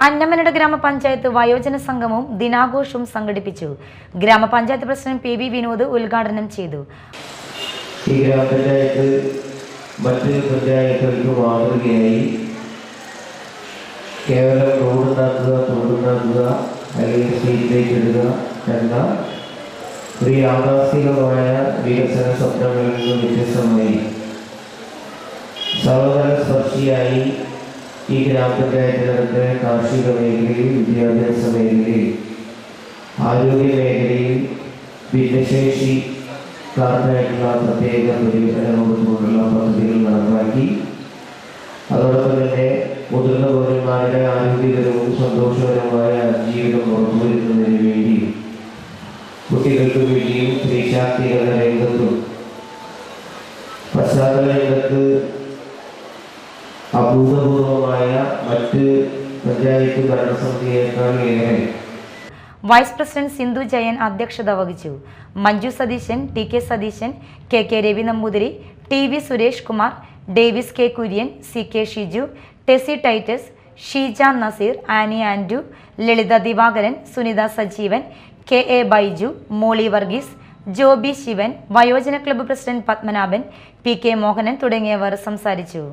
അന്നമനട ഗ്രാമപഞ്ചായത്ത് വയോജന സംഗമവും ദിനാഘോഷവും സംഘടിപ്പിച്ചു. ഗ്രാമപഞ്ചായത്ത് പ്രസിഡന്റ് പി ബി വിനോദ് ഉദ്ഘാടനം ചെയ്തു. ഈ ഗ്രാമപഞ്ചായത്ത് മറ്റ് പഞ്ചായത്തുകൾക്ക് കേവലം വികസന സ്വപ്നങ്ങളിൽ നിന്ന് വ്യത്യസ്തമായി സർവതല സ്പർശിയായി ഈ ഗ്രാമപഞ്ചായത്തിനകത്ത് കാർഷിക മേഖലയിൽ വിദ്യാഭ്യാസ മേഖലയിൽ ആരോഗ്യ മേഖലയിൽ ഭിന്നശേഷിക്കാർക്കായിട്ടുള്ള പ്രത്യേക പ്രത്യേക പരിഗണനയോടുകൂടിയുള്ള പദ്ധതികൾ നടപ്പാക്കി. അതോടൊപ്പം തന്നെ മുതിർന്ന പൗരന്മാരുടെ ആരോഗ്യകരവും സന്തോഷകരവുമായ ജീവിതം ഉറപ്പുവരുത്തുന്നതിന് വേണ്ടി കുട്ടികൾക്ക് വേണ്ടിയും സ്ത്രീശാക്തീകരണ രംഗത്തും പശ്ചാത്തല രംഗത്ത് അഭൂതപൂർവമായ മറ്റ് പഞ്ചായത്ത് ഭരണസമിതിയേക്കാൾ ഏറെ. വൈസ് പ്രസിഡന്റ് സിന്ധു ജയൻ അധ്യക്ഷത വഹിച്ചു. Manju Satheesan T K Satheesan K K Ravi Namboothiri T V Suresh Kumar Davis K Kurian C K Shiju Tessy Titus Sheeja Nazeer Annie Andu Lalitha Divakaran Sunitha Sajeevan K A Baiju Molly Varghese Joby Sivan വയോജന club president Padmanabhan P K Mohanan തുടങ്ങിയവർ സംസാരിച്ചു.